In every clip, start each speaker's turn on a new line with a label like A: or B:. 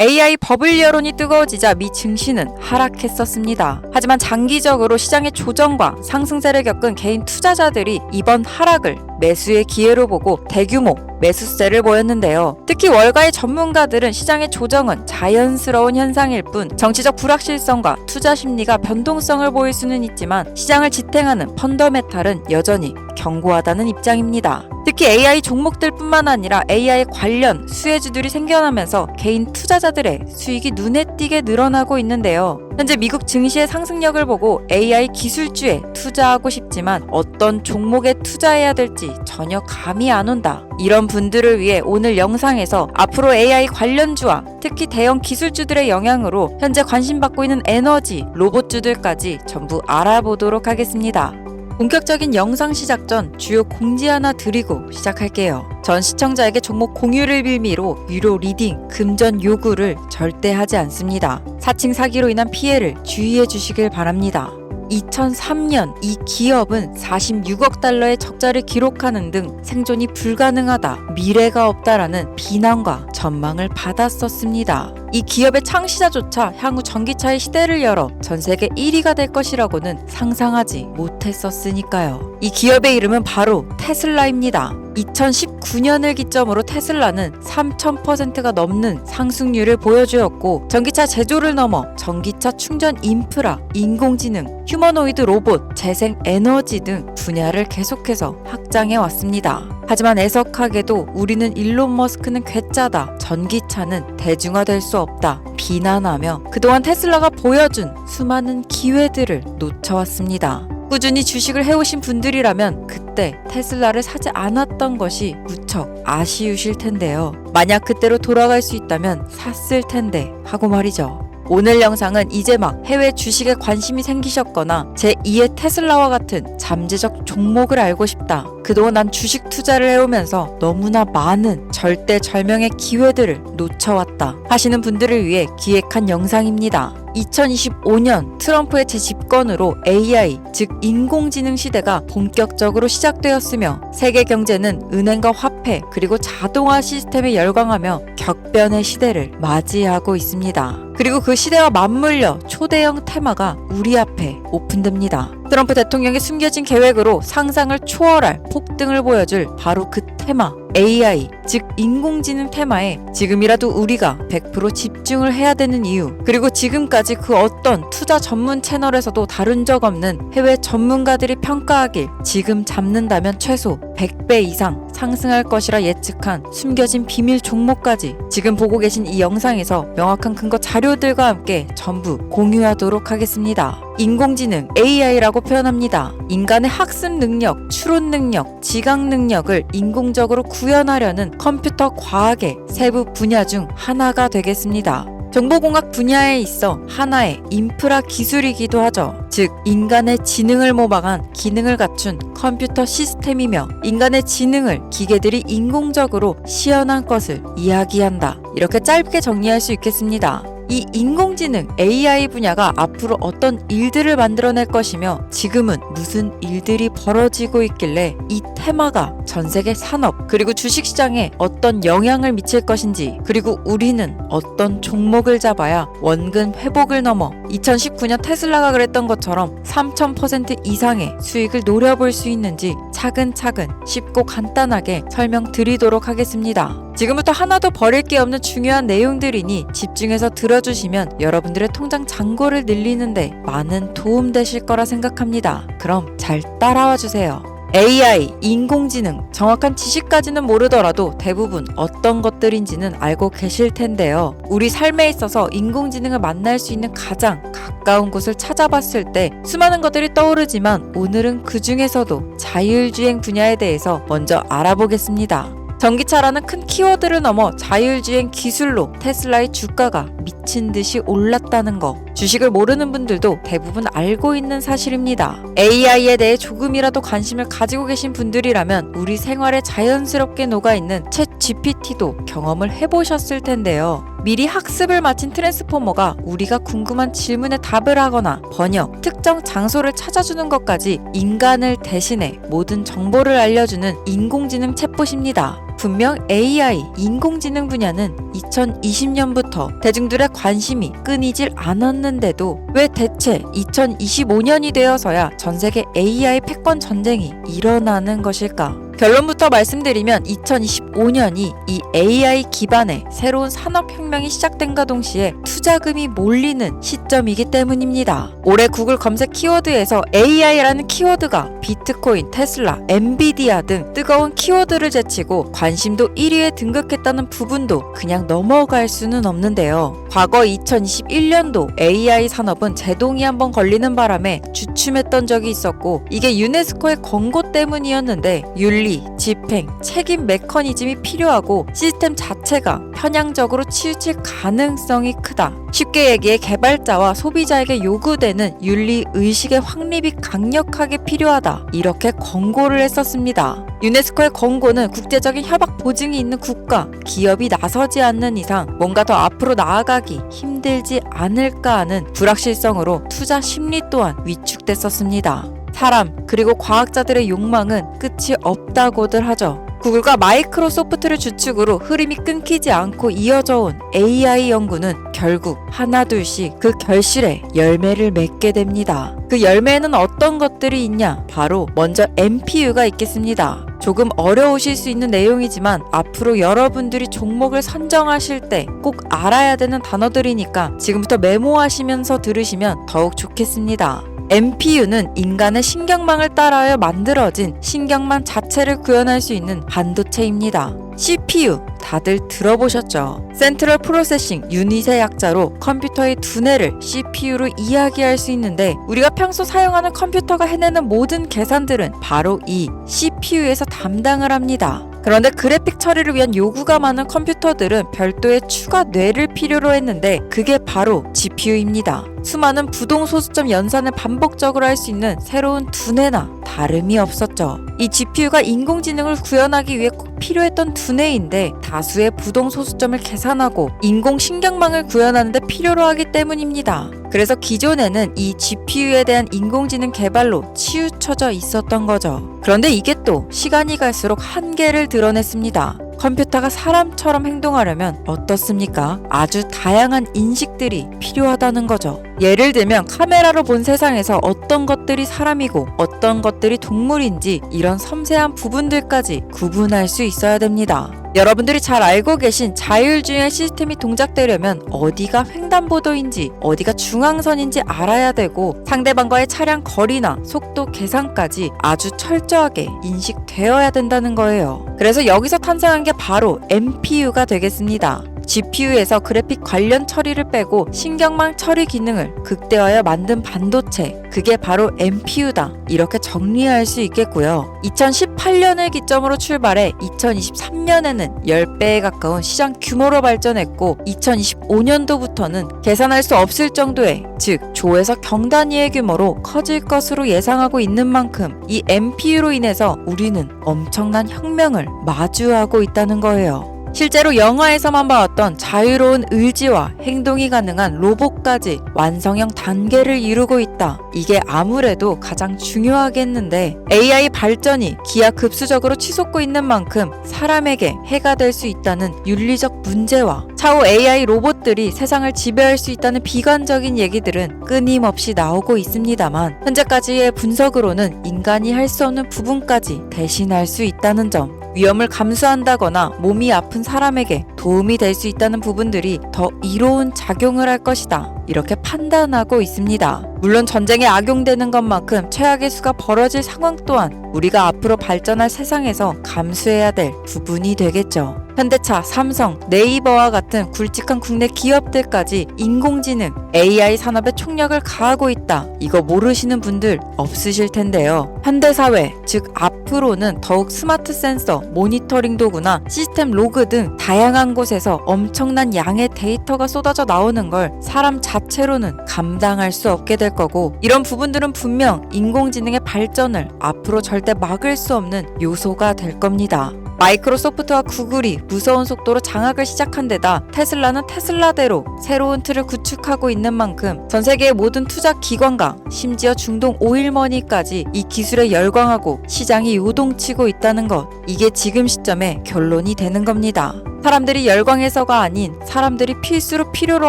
A: AI 버블 여론이 뜨거워지자 미 증시는 하락했었습니다. 하지만 장기적으로 시장의 조정과 상승세를 겪은 개인 투자자들이 이번 하락을 매수의 기회로 보고 대규모 매수세를 보였는데요. 특히 월가의 전문가들은 시장의 조정은 자연스러운 현상일 뿐 정치적 불확실성과 투자 심리가 변동성을 보일 수는 있지만 시장을 지탱하는 펀더메탈은 여전히 견고하다는 입장입니다. 특히 AI 종목들뿐만 아니라 AI 관련 수혜주들이 생겨나면서 개인 투자자들의 수익이 눈에 띄게 늘어나고 있는데요. 현재 미국 증시의 상승력을 보고 AI 기술주에 투자하고 싶지만 어떤 종목에 투자해야 될지 전혀 감이 안 온다. 이런 분들을 위해 오늘 영상에서 앞으로 AI 관련주와 특히 대형 기술주들의 영향으로 현재 관심받고 있는 에너지, 로봇주들까지 전부 알아보도록 하겠습니다. 본격적인 영상 시작 전 주요 공지 하나 드리고 시작할게요. 전 시청자에게 종목 공유를 빌미로 유료 리딩, 금전 요구를 절대 하지 않습니다. 사칭 사기로 인한 피해를 주의해 주시길 바랍니다. 2003년 이 기업은 46억 달러의 적자를 기록하는 등 생존이 불가능하다, 미래가 없다라는 비난과 전망을 받았었습니다. 이 기업의 창시자조차 향후 전기차의 시대를 열어 전 세계 1위가 될 것이라고는 상상하지 못했었으니까요. 이 기업의 이름은 바로 테슬라입니다. 2019년을 기점으로 테슬라는 3,000%가 넘는 상승률을 보여주었고 전기차 제조를 넘어 전기차 충전 인프라, 인공지능, 휴머노이드 로봇, 재생 에너지 등 분야를 계속해서 확장해 왔습니다. 하지만 애석하게도 우리는 일론 머스크는 괴짜다, 전기차는 대중화될 수 없다, 비난하며 그동안 테슬라가 보여준 수많은 기회들을 놓쳐왔습니다. 꾸준히 주식을 해오신 분들이라면 그때 테슬라를 사지 않았던 것이 무척 아쉬우실 텐데요. 만약 그때로 돌아갈 수 있다면 샀을 텐데 하고 말이죠. 오늘 영상은 이제 막 해외 주식에 관심이 생기셨거나 제2의 테슬라와 같은 잠재적 종목을 알고 싶다. 그동안 난 주식 투자를 해오면서 너무나 많은 절대 절명의 기회들을 놓쳐왔다. 하시는 분들을 위해 기획한 영상입니다. 2025년 트럼프의 재집권으로 AI, 즉 인공지능 시대가 본격적으로 시작되었으며 세계 경제는 은행과 화폐 그리고 자동화 시스템에 열광하며 격변의 시대를 맞이하고 있습니다. 그리고 그 시대와 맞물려 초대형 테마가 우리 앞에 오픈됩니다. 트럼프 대통령의 숨겨진 계획으로 상상을 초월할 폭등을 보여줄 바로 그 테마 AI 즉 인공지능 테마에 지금이라도 우리가 100% 집중을 해야 되는 이유 그리고 지금까지 그 어떤 투자 전문 채널에서도 다룬 적 없는 해외 전문가들이 평가하길 지금 잡는다면 최소 100배 이상 상승할 것이라 예측한 숨겨진 비밀 종목까지 지금 보고 계신 이 영상에서 명확한 근거 자료들과 함께 전부 공유하도록 하겠습니다. 인공지능 AI라고 표현합니다. 인간의 학습 능력, 추론 능력, 지각 능력을 인공적으로 구현하려는 컴퓨터 과학의 세부 분야 중 하나가 되겠습니다. 정보공학 분야에 있어 하나의 인프라 기술이기도 하죠. 즉, 인간의 지능을 모방한 기능을 갖춘 컴퓨터 시스템이며 인간의 지능을 기계들이 인공적으로 시연한 것을 이야기한다. 이렇게 짧게 정리할 수 있겠습니다. 이 인공지능 AI 분야가 앞으로 어떤 일들을 만들어낼 것이며 지금은 무슨 일들이 벌어지고 있길래 이 테마가 전 세계 산업 그리고 주식시장에 어떤 영향을 미칠 것인지 그리고 우리는 어떤 종목을 잡아야 원근 회복을 넘어 2019년 테슬라가 그랬던 것처럼 3000% 이상의 수익을 노려볼 수 있는지 차근차근 쉽고 간단하게 설명드리도록 하겠습니다. 지금부터 하나도 버릴 게 없는 중요한 내용들이니 집중해서 들어주시면 여러분들의 통장 잔고를 늘리는데 많은 도움 되실 거라 생각합니다. 그럼 잘 따라와 주세요. AI, 인공지능, 정확한 지식까지는 모르더라도 대부분 어떤 것들인지는 알고 계실 텐데요. 우리 삶에 있어서 인공지능을 만날 수 있는 가장 가까운 곳을 찾아봤을 때 수많은 것들이 떠오르지만 오늘은 그 중에서도 자율주행 분야에 대해서 먼저 알아보겠습니다. 전기차라는 큰 키워드를 넘어 자율주행 기술로 테슬라의 주가가 미친 듯이 올랐다는 거. 주식을 모르는 분들도 대부분 알고 있는 사실입니다. AI에 대해 조금이라도 관심을 가지고 계신 분들이라면 우리 생활에 자연스럽게 녹아있는 챗 GPT도 경험을 해보셨을 텐데요. 미리 학습을 마친 트랜스포머가 우리가 궁금한 질문에 답을 하거나 번역, 특정 장소를 찾아주는 것까지 인간을 대신해 모든 정보를 알려주는 인공지능 챗봇입니다. 분명 AI, 인공지능 분야는 2020년부터 대중들의 관심이 끊이질 않았는데도 왜 대체 2025년이 되어서야 전 세계 AI 패권 전쟁이 일어나는 것일까? 결론부터 말씀드리면 2025년이 이 AI 기반의 새로운 산업혁명이 시작된과 동시에 투자금이 몰리는 시점이기 때문입니다. 올해 구글 검색 키워드에서 AI라는 키워드가 비트코인, 테슬라, 엔비디아 등 뜨거운 키워드를 제치고 관심도 1위에 등극했다는 부분도 그냥 넘어갈 수는 없는데요. 과거 2021년도 AI 산업은 제동이 한번 걸리는 바람에 주춤했던 적이 있었고 이게 유네스코의 권고 때문이었는데 윤리, 집행, 책임 메커니즘이 필요하고 시스템 자체가 편향적으로 치우칠 가능성이 크다. 쉽게 얘기해 개발자와 소비자에게 요구되는 윤리 의식의 확립이 강력하게 필요하다. 이렇게 권고를 했었습니다. 유네스코의 권고는 국제적인 협약 보증이 있는 국가, 기업이 나서지 않는 이상 뭔가 더 앞으로 나아가기 힘들지 않을까 하는 불확실성으로 투자 심리 또한 위축됐었습니다. 사람 그리고 과학자들의 욕망은 끝이 없다고들 하죠. 구글과 마이크로소프트를 주축으로 흐름이 끊기지 않고 이어져 온 AI 연구는 결국 하나둘씩 그 결실에 열매를 맺게 됩니다. 그 열매에는 어떤 것들이 있냐? 바로 먼저 MPU가 있겠습니다. 조금 어려우실 수 있는 내용이지만 앞으로 여러분들이 종목을 선정하실 때 꼭 알아야 되는 단어들이니까 지금부터 메모하시면서 들으시면 더욱 좋겠습니다. MPU는 인간의 신경망을 따라하여 만들어진 신경망 자체를 구현할 수 있는 반도체입니다. CPU 다들 들어보셨죠? 센트럴 프로세싱 유닛의 약자로 컴퓨터의 두뇌를 CPU로 이야기할 수 있는데 우리가 평소 사용하는 컴퓨터가 해내는 모든 계산들은 바로 이 CPU에서 담당을 합니다. 그런데 그래픽 처리를 위한 요구가 많은 컴퓨터들은 별도의 추가 뇌를 필요로 했는데 그게 바로 GPU입니다. 수많은 부동 소수점 연산을 반복적으로 할 수 있는 새로운 두뇌나 다름이 없었죠. 이 GPU가 인공지능을 구현하기 위해 꼭 필요했던 두뇌인데 다수의 부동 소수점을 계산하고 인공신경망을 구현하는데 필요로 하기 때문입니다. 그래서 기존에는 이 GPU에 대한 인공지능 개발로 치우쳐져 있었던 거죠. 그런데 이게 또 시간이 갈수록 한계를 드러냈습니다. 컴퓨터가 사람처럼 행동하려면 어떻습니까? 아주 다양한 인식들이 필요하다는 거죠. 예를 들면 카메라로 본 세상에서 어떤 것들이 사람이고 어떤 것들이 동물인지 이런 섬세한 부분들까지 구분할 수 있어야 됩니다. 여러분들이 잘 알고 계신 자율주행 시스템이 동작되려면 어디가 횡단보도인지 어디가 중앙선인지 알아야 되고 상대방과의 차량 거리나 속도 계산까지 아주 철저하게 인식되어야 된다는 거예요. 그래서 여기서 탄생한 게 바로 MPU가 되겠습니다. GPU에서 그래픽 관련 처리를 빼고 신경망 처리 기능을 극대화하여 만든 반도체. 그게 바로 MPU다. 이렇게 정리할 수 있겠고요. 2018년을 기점으로 출발해 2023년에는 10배에 가까운 시장 규모로 발전했고 2025년도부터는 계산할 수 없을 정도의 즉 조에서 경단위의 규모로 커질 것으로 예상하고 있는 만큼 이 MPU로 인해서 우리는 엄청난 혁명을 마주하고 있다는 거예요. 실제로 영화에서만 봐왔던 자유로운 의지와 행동이 가능한 로봇까지 완성형 단계를 이루고 있다. 이게 아무래도 가장 중요하겠는데 AI 발전이 기하급수적으로 치솟고 있는 만큼 사람에게 해가 될 수 있다는 윤리적 문제와 차후 AI 로봇들이 세상을 지배할 수 있다는 비관적인 얘기들은 끊임없이 나오고 있습니다만 현재까지의 분석으로는 인간이 할 수 없는 부분까지 대신할 수 있다는 점 위험을 감수한다거나 몸이 아픈 사람에게 도움이 될 수 있다는 부분들이 더 이로운 작용을 할 것이다. 이렇게 판단하고 있습니다. 물론 전쟁에 악용되는 것만큼 최악의 수가 벌어질 상황 또한 우리가 앞으로 발전할 세상에서 감수해야 될 부분이 되겠죠. 현대차, 삼성, 네이버와 같은 굵직한 국내 기업들까지 인공지능, AI 산업에 총력을 가하고 있다. 이거 모르시는 분들 없으실 텐데요. 현대사회, 즉 앞 으로는 더욱 스마트 센서, 모니터링 도구나 시스템 로그 등 다양한 곳에서 엄청난 양의 데이터가 쏟아져 나오는 걸 사람 자체로는 감당할 수 없게 될 거고 이런 부분들은 분명 인공지능의 발전을 앞으로 절대 막을 수 없는 요소가 될 겁니다. 마이크로소프트와 구글이 무서운 속도로 장악을 시작한 데다 테슬라는 테슬라대로 새로운 틀을 구축하고 있는 만큼 전 세계의 모든 투자 기관과 심지어 중동 오일머니까지 이 기술에 열광하고 시장이 요동치고 있다는 것. 이게 지금 시점에 결론이 되는 겁니다. 사람들이 열광해서가 아닌 사람들이 필수로 필요로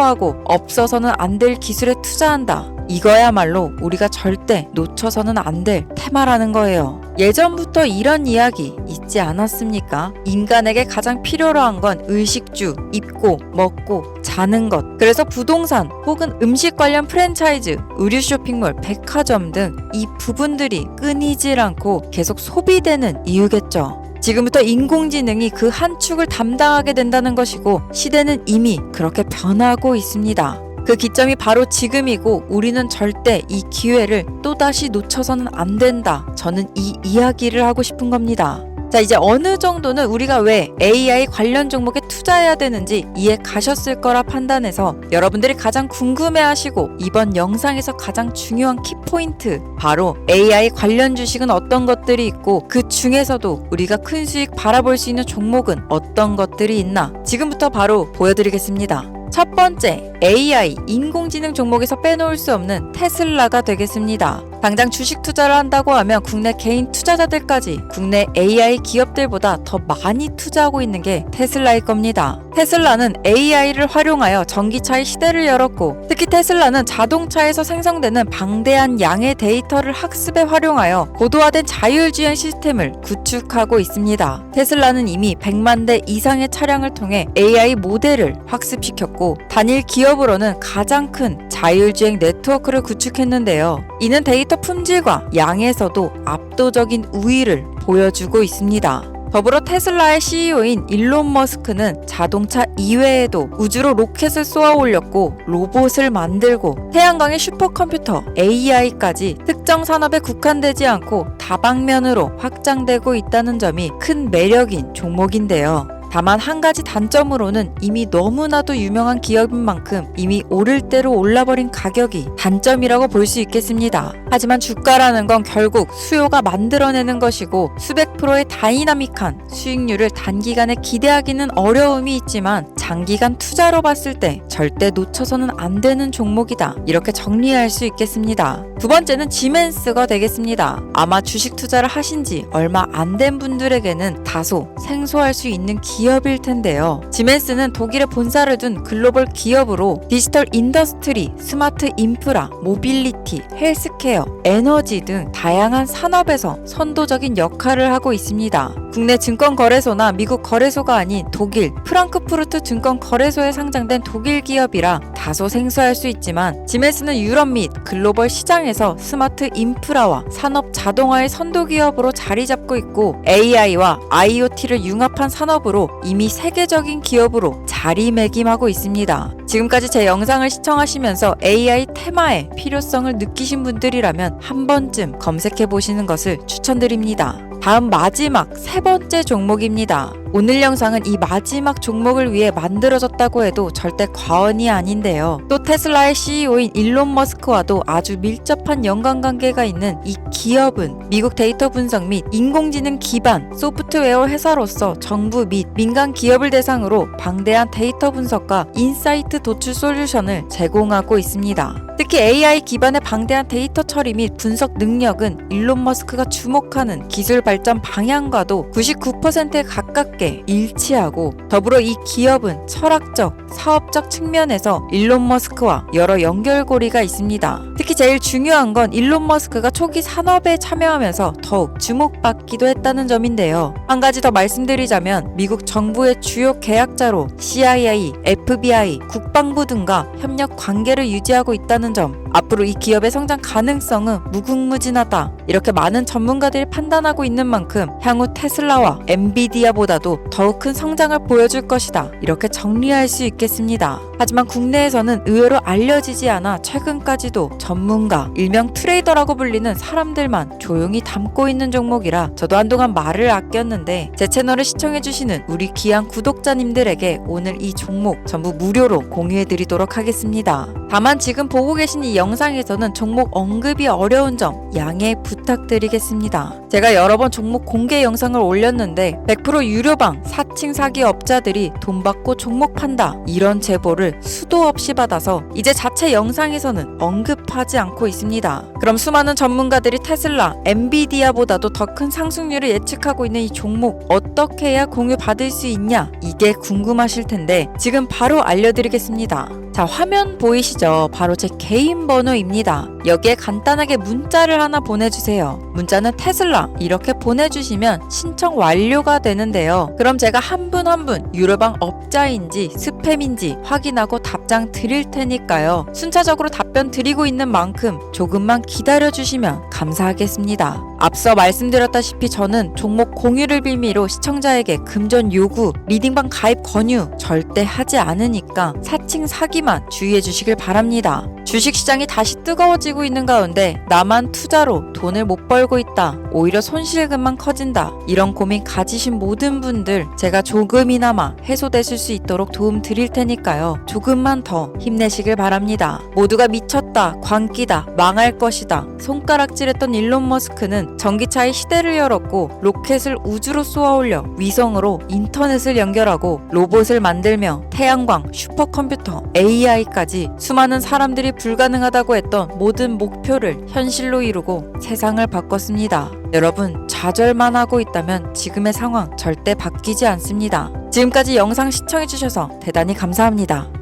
A: 하고 없어서는 안 될 기술에 투자한다. 이거야말로 우리가 절대 놓쳐서는 안 될 테마라는 거예요. 예전부터 이런 이야기 있지 않았습니까? 인간에게 가장 필요로 한 건 의식주, 입고, 먹고, 자는 것. 그래서 부동산 혹은 음식 관련 프랜차이즈, 의류 쇼핑몰, 백화점 등 이 부분들이 끊이질 않고 계속 소비되는 이유겠죠. 지금부터 인공지능이 그 한 축을 담당하게 된다는 것이고 시대는 이미 그렇게 변하고 있습니다. 그 기점이 바로 지금이고 우리는 절대 이 기회를 또다시 놓쳐서는 안 된다. 저는 이 이야기를 하고 싶은 겁니다. 자, 이제 어느 정도는 우리가 왜 AI 관련 종목에 투자해야 되는지 이해 가셨을 거라 판단해서 여러분들이 가장 궁금해 하시고 이번 영상에서 가장 중요한 키 포인트 바로 AI 관련 주식은 어떤 것들이 있고 그 중에서도 우리가 큰 수익 바라볼 수 있는 종목은 어떤 것들이 있나 지금부터 바로 보여드리겠습니다. 첫 번째, AI, 인공지능 종목에서 빼놓을 수 없는 테슬라가 되겠습니다. 당장 주식 투자를 한다고 하면 국내 개인 투자자들까지 국내 AI 기업들보다 더 많이 투자하고 있는 게 테슬라일 겁니다. 테슬라는 AI를 활용하여 전기차의 시대를 열었고, 특히 테슬라는 자동차에서 생성되는 방대한 양의 데이터를 학습에 활용하여 고도화된 자율주행 시스템을 구축하고 있습니다. 테슬라는 이미 100만 대 이상의 차량을 통해 AI 모델을 학습시켰고, 단일 기업 으로는 가장 큰 자율주행 네트워크를 구축했는데요. 이는 데이터 품질과 양에서도 압도적인 우위를 보여주고 있습니다. 더불어 테슬라의 CEO인 일론 머스크는 자동차 이외에도 우주로 로켓을 쏘아 올렸고 로봇을 만들고 태양광의 슈퍼컴퓨터 AI까지 특정 산업에 국한되지 않고 다방면으로 확장되고 있다는 점이 큰 매력인 종목인데요. 다만 한 가지 단점으로는 이미 너무나도 유명한 기업인 만큼 이미 오를 대로 올라버린 가격이 단점이라고 볼 수 있겠습니다. 하지만 주가라는 건 결국 수요가 만들어내는 것이고 수백 프로의 다이나믹한 수익률을 단기간에 기대하기는 어려움이 있지만 장기간 투자로 봤을 때 절대 놓쳐서는 안 되는 종목이다. 이렇게 정리할 수 있겠습니다. 두 번째는 지멘스가 되겠습니다. 아마 주식 투자를 하신 지 얼마 안 된 분들에게는 다소 생소할 수 있는 기업일 텐데요. 지멘스는 독일에 본사를 둔 글로벌 기업으로 디지털 인더스트리, 스마트 인프라, 모빌리티, 헬스케어, 에너지 등 다양한 산업에서 선도적인 역할을 하고 있습니다. 국내 증권거래소나 미국 거래소가 아닌 독일 프랑크푸르트 증권거래소에 상장된 독일 기업이라 다소 생소할 수 있지만 지멘스는 유럽 및 글로벌 시장에서 스마트 인프라와 산업 자동화의 선도 기업으로 자리 잡고 있고 AI와 IoT를 융합한 산업으로 이미 세계적인 기업으로 자리매김하고 있습니다. 지금까지 제 영상을 시청하시면서 AI 테마의 필요성을 느끼신 분들이라면 한 번쯤 검색해 보시는 것을 추천드립니다. 다음 마지막 세 번째 종목입니다. 오늘 영상은 이 마지막 종목을 위해 만들어졌다고 해도 절대 과언이 아닌데요. 또 테슬라의 CEO인 일론 머스크와도 아주 밀접한 연관관계가 있는 이 기업은 미국 데이터 분석 및 인공지능 기반 소프트웨어 회사로서 정부 및 민간 기업을 대상으로 방대한 데이터 분석과 인사이트 도출 솔루션을 제공하고 있습니다. 특히 AI 기반의 방대한 데이터 처리 및 분석 능력은 일론 머스크가 주목하는 기술 발전 방향과도 99%에 가깝게 일치하고 더불어 이 기업은 철학적, 사업적 측면에서 일론 머스크와 여러 연결고리가 있습니다. 특히 제일 중요한 건 일론 머스크가 초기 산업에 참여하면서 더욱 주목받기도 했다는 점인데요. 한 가지 더 말씀드리자면 미국 정부의 주요 계약자로 CIA, FBI, 국방부 등과 협력 관계를 유지하고 있다는 점. 앞으로 이 기업의 성장 가능성은 무궁무진하다. 이렇게 많은 전문가들이 판단하고 있는 만큼 향후 테슬라와 엔비디아보다도 더욱 큰 성장을 보여줄 것이다. 이렇게 정리할 수 있겠습니다. 하지만 국내에서는 의외로 알려지지 않아 최근까지도 전문가, 일명 트레이더라고 불리는 사람들만 조용히 담고 있는 종목이라 저도 한동안 말을 아꼈는데 제 채널을 시청해주시는 우리 귀한 구독자님들에게 오늘 이 종목 전부 무료로 공유해드리도록 하겠습니다. 다만 지금 보고 계신 계신 이 영상에서는 종목 언급이 어려운 점 양해 부탁드리겠습니다. 제가 여러 번 종목 공개 영상을 올렸는데 100% 유료방 사칭 사기 업자들이 돈 받고 종목 판다 이런 제보를 수도 없이 받아서 이제 자체 영상에서는 언급하지 않고 있습니다. 그럼 수많은 전문가들이 테슬라, 엔비디아보다도 더 큰 상승률을 예측하고 있는 이 종목 어떻게 해야 공유 받을 수 있냐 이게 궁금하실 텐데 지금 바로 알려드리겠습니다. 자, 화면 보이시죠? 바로 제 개인 번호입니다. 여기에 간단하게 문자를 하나 보내주세요. 문자는 테슬라 이렇게 보내주시면 신청 완료가 되는데요. 그럼 제가 한 분 한 분 유료방 업자인지 스팸인지 확인하고 답장 드릴 테니까요. 순차적으로 답변 드리고 있는 만큼 조금만 기다려주시면 감사하겠습니다. 앞서 말씀드렸다시피 저는 종목 공유를 빌미로 시청자에게 금전 요구, 리딩방 가입 권유 절대 하지 않으니까 사칭 사기만 주의해 주시길 바랍니다. 주식시장이 다시 뜨거워지고 있는 가운데 나만 투자로 돈을 못 벌고 있다. 오히려 손실금만 커진다. 이런 고민 가지신 모든 분들 제가 조금이나마 해소되실 수 있도록 도움 드릴 테니까요. 조금만 더 힘내시길 바랍니다. 모두가 미쳤다, 광기다, 망할 것이다. 손가락질했던 일론 머스크는 전기차의 시대를 열었고 로켓을 우주로 쏘아올려 위성으로 인터넷을 연결하고 로봇을 만들며 태양광, 슈퍼컴퓨터, AI까지 수많은 사람들이 불가능하다고 했던 모든 목표를 현실로 이루고 세상을 바꿨습니다. 여러분, 좌절만 하고 있다면 지금의 상황 절대 바뀌지 않습니다. 지금까지 영상 시청해주셔서 대단히 감사합니다.